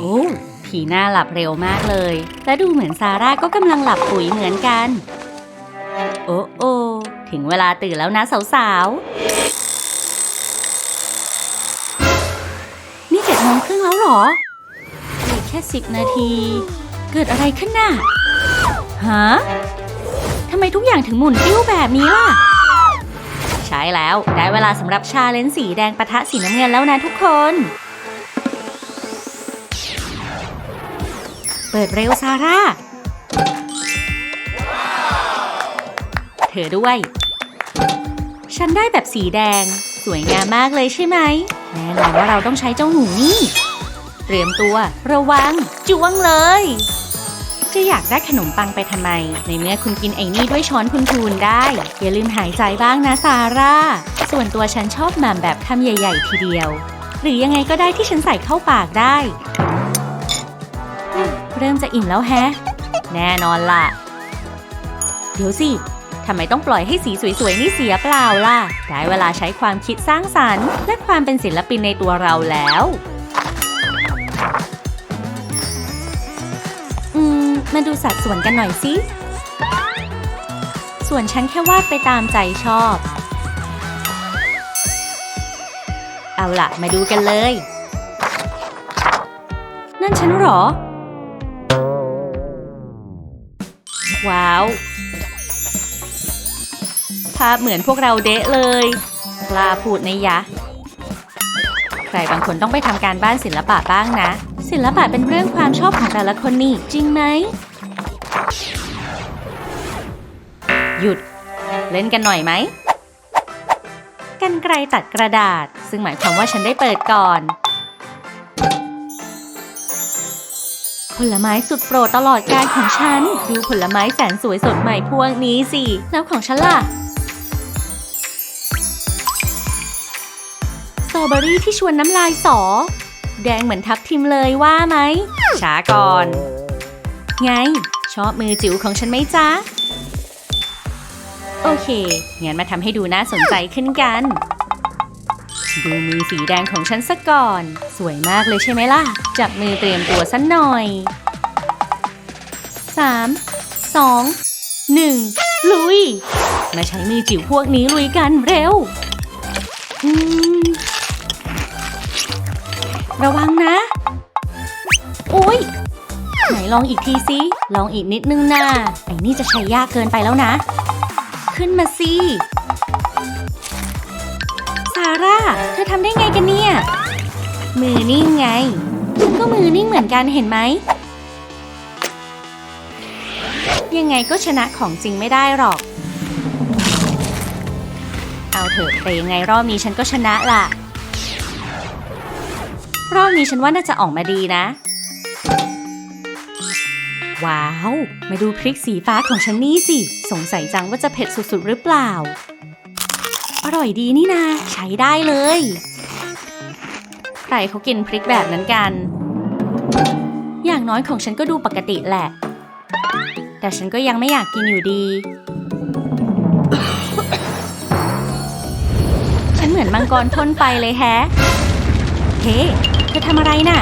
โอ้ทีน่าหลับเร็วมากเลย และดูเหมือนซาร่าก็กำลังหลับปุ๋ยเหมือนกัน โอ้โอถึงเวลาตื่นแล้วนะสาวๆ นี่เจ็ดโมงครึ่งแล้วหรออีกแค่สิบนาที เกิดอะไรขึ้นน่ะฮะทำไมทุกอย่างถึงหมุนติ้วแบบนี้ล่ะ ใช้แล้วได้เวลาสำหรับชาเลนจ์สีแดงปะทะสีน้ำเงินแล้วนะทุกคน เปิดเร็วซาร่า เธอด้วย ฉันได้แบบสีแดง สวยงามมากเลยใช่ไหม แน่นอนว่าเราต้องใช้เจ้าหนูนี่ เตรียมตัว ระวัง จ้วงเลย จะอยากได้ขนมปังไปทำไม ในเมื่อคุณกินไอ้นี่ด้วยช้อนคุณทูนได้ อย่าลืมหายใจบ้างนะซาร่า ส่วนตัวฉันชอบหม่ำแบบคำใหญ่ ๆ ทีเดียว หรือยังไงก็ได้ที่ฉันใส่เข้าปากได้ เริ่มจะอิ่มแล้วแฮะ แน่นอนล่ะ เดี๋ยวสิทำไมต้องปล่อยให้สีสวยๆนี่เสียเปล่าล่ะ ได้เวลาใช้ความคิดสร้างสรรค์ และความเป็นศิลปินในตัวเราแล้ว อืม มาดูสัดส่วนกันหน่อยสิ ส่วนฉันแค่วาดไปตามใจชอบ เอาล่ะ มาดูกันเลย นั่นฉันหรอ ว้าว ภาพเหมือนพวกเราเดะเลยกล้าพูดนะยะ ใครบางคนต้องไปทำการบ้านศิลปะบ้างนะ ศิลปะเป็นเรื่องความชอบของแต่ละคนนี่จริงไหม หยุด เล่นกันหน่อยไหมกันไกลตัดกระดาษ ซึ่งหมายความว่าฉันได้เปิดก่อน ลไม้สุดโปรดตลอดกาลของฉัน ดูผลไม้แสนสวยสดใหม่พวกนี้สิ แล้วของฉันล่ะสตรอเบอรี่ที่ชวนน้ำลายสอ แดงเหมือนทับทิมเลยว่าไหม ช้าก่อน ไง ชอบมือจิ๋วของฉันไหมจ๊ะ โอเค งั้นมาทำให้ดูน่าสนใจขึ้นกัน ดูมือสีแดงของฉันสักก่อน สวยมากเลยใช่ไหมล่ะ จับมือเตรียมตัวสักหน่อย 3 2 1 ลุย มาใช้มือจิ๋วพวกนี้ลุยกันเร็ว อืม ระวังนะโอ้ยไหนลองอีกทีสิ ลองอีกนิดนึงนะไอ้นี่จะใช้ยากเกินไปแล้วนะ ขึ้นมาสิาร่า เธอทำได้ไงกันเนี่ย มือนิ่งไง ฉันก็มือนิ่งเหมือนกันเห็นไหม ยังไงก็ชนะของจริงไม่ได้หรอก เอาเถอะแต่ยังไงรอบนี้ฉันก็ชนะล่ะ รอบนี้ฉันว่าน่าจะออกมาดีนะ ว้าว มาดูพริกสีฟ้าของฉันนี่สิ สงสัยจังว่าจะเผ็ดสุดๆหรือเปล่า อร่อยดีนี่นาใช้ได้เลย ใครเขากินพริกแบบนั้นกัน อย่างน้อยของฉันก็ดูปกติแหละ แต่ฉันก็ยังไม่อยากกินอยู่ดี ฉันเหมือนมังกรพ่นไฟเลยแฮะ เฮ้เธอทำอะไรน่ะ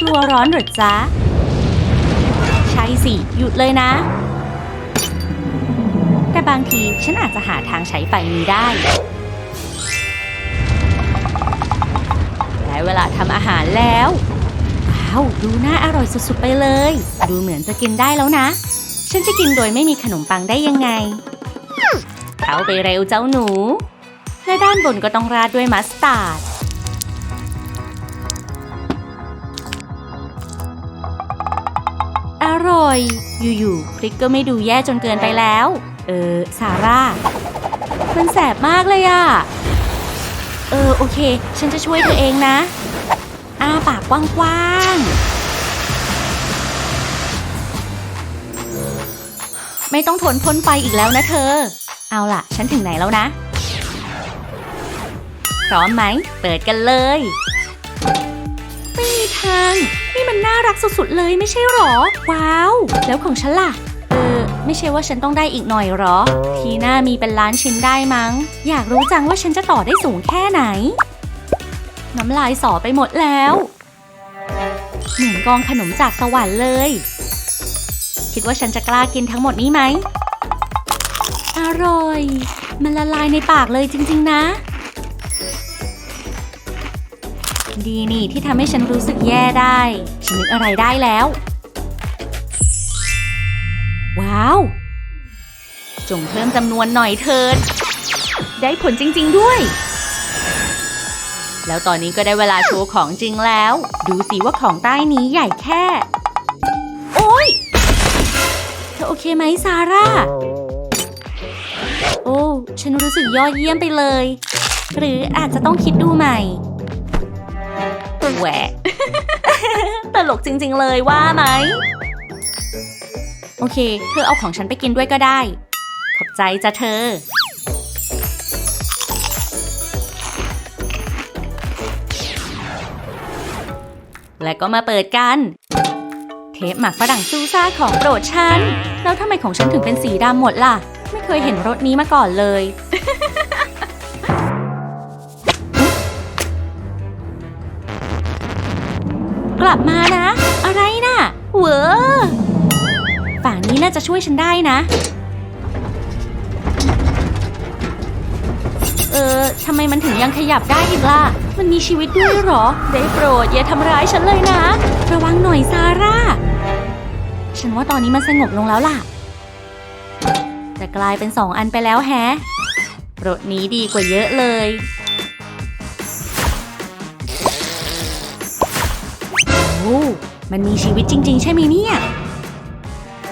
กลัวร้อนหรือจ๊ะ ใช่สิ หยุดเลยนะางทีฉันอาจจะหาทางใช้ไฟนี้ได้ได้เวลาทำอาหารแล้วว้าวดูน่าอร่อยสุดๆไปเลย ดูเหมือนจะกินได้แล้วนะ ฉันจะกินโดยไม่มีขนมปังได้ยังไง เข้าไปเร็วเจ้าหนู และด้านบนก็ต้องราดด้วยมัสตาร์ดอร่อย อยู่ๆพริกก็ไม่ดูแย่จนเกินไปแล้ว เออซาร่า มันแสบมากเลยอะเออโอเค ฉันจะช่วยเธอเองนะ อ้าปากกว้างๆ ไม่ต้องทนพ้นไฟอีกแล้วนะเธอ เอาล่ะ ฉันถึงไหนแล้วนะ พร้อมไหม เปิดกันเลย ไม่มีทาง นี่มันน่ารักสุดๆเลยไม่ใช่หรอ ว้าว แล้วของฉันล่ะ เออ ไม่ใช่ว่าฉันต้องได้อีกหน่อยหรอ ทีหน้ามีเป็นล้านชิ้นได้มั้ง อยากรู้จังว่าฉันจะต่อได้สูงแค่ไหน น้ำลายสอไปหมดแล้วหมือนกองขนมจากสวรรค์เลย คิดว่าฉันจะกล้ากินทั้งหมดนี้ไหม อร่อย มันละลายในปากเลยจริง ๆ นะ ดีนี่ที่ทำให้ฉันรู้สึกแย่ได้ ฉันนึกอะไรได้แล้ว ว้าว จงเพิ่มจำนวนหน่อยเถิด ได้ผลจริง ๆด้วย แล้วตอนนี้ก็ได้เวลาโชว์ของจริงแล้ว ดูสิว่าของใต้นี้ใหญ่แค่ โอ๊ยเธอโอเคไหมซาร่า โอ้ ฉันรู้สึกยอดเยี่ยมไปเลย หรืออาจจะต้องคิดดูใหม่แหวะตลกจริง ๆ เลยว่าไหม โอเค เธอเอาของฉันไปกินด้วยก็ได้ ขอบใจจ้ะเธอ และก็มาเปิดกัน เทปหมักฝรั่งซูซ่าของโปรดฉัน แล้วทำไมของฉันถึงเป็นสีดำหมดล่ะ ไม่เคยเห็นรถนี้มาก่อนเลยกลับมานะ น่าจะช่วยฉันได้นะ เออทำไมมันถึงยังขยับได้อีกล่ะ มันมีชีวิตด้วยหรอ ได้โปรดอย่าทำร้ายฉันเลยนะ ระวังหน่อยซาร่า ฉันว่าตอนนี้มันสงบลงแล้วล่ะ แต่กลายเป็นสองอันไปแล้วแฮะรถนี้ดีกว่าเยอะเลยโอ้มันมีชีวิตจริง ๆ ใช่ไหมเนี่ย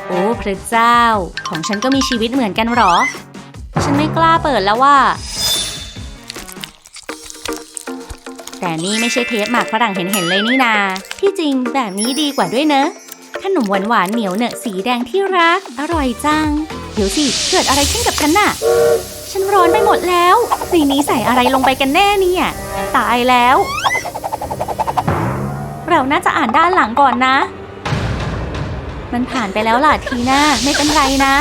โอ้พระเจ้า ของฉันก็มีชีวิตเหมือนกันหรอ ฉันไม่กล้าเปิดแล้วว่า แต่นี่ไม่ใช่เทปหมากฝรั่งเห็นๆเลยนี่นา ที่จริงแบบนี้ดีกว่าด้วยเนอะ ขนมหวานหวานๆเหนียวเนอะสีแดงที่รัก อร่อยจัง เดี๋ยวสิ เกิดอะไรขึ้นกับฉันน่ะ ฉันร้อนไปหมดแล้วสีนี้ใส่อะไรลงไปกันแน่เนี่ย ตายแล้ว เราน่าจะอ่านด้านหลังก่อนนะ มันผ่านไปแล้วล่ะทีน่าไม่เป็นไรนะ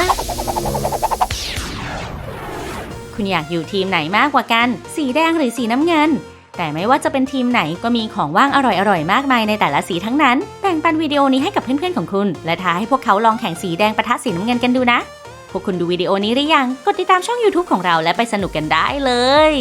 คุณอยากอยู่ทีมไหนมากกว่ากัน สีแดงหรือสีน้ำเงิน แต่ไม่ว่าจะเป็นทีมไหนก็มีของว่างอร่อยๆ มากมายในแต่ละสีทั้งนั้น แบ่งปันวิดีโอนี้ให้กับเพื่อนๆของคุณ และท้าให้พวกเขาลองแข่งสีแดงปะทะสีน้ำเงินกันดูนะ พวกคุณดูวิดีโอนี้หรือยัง กดติดตามช่อง YouTube ของเราและไปสนุกกันได้เลย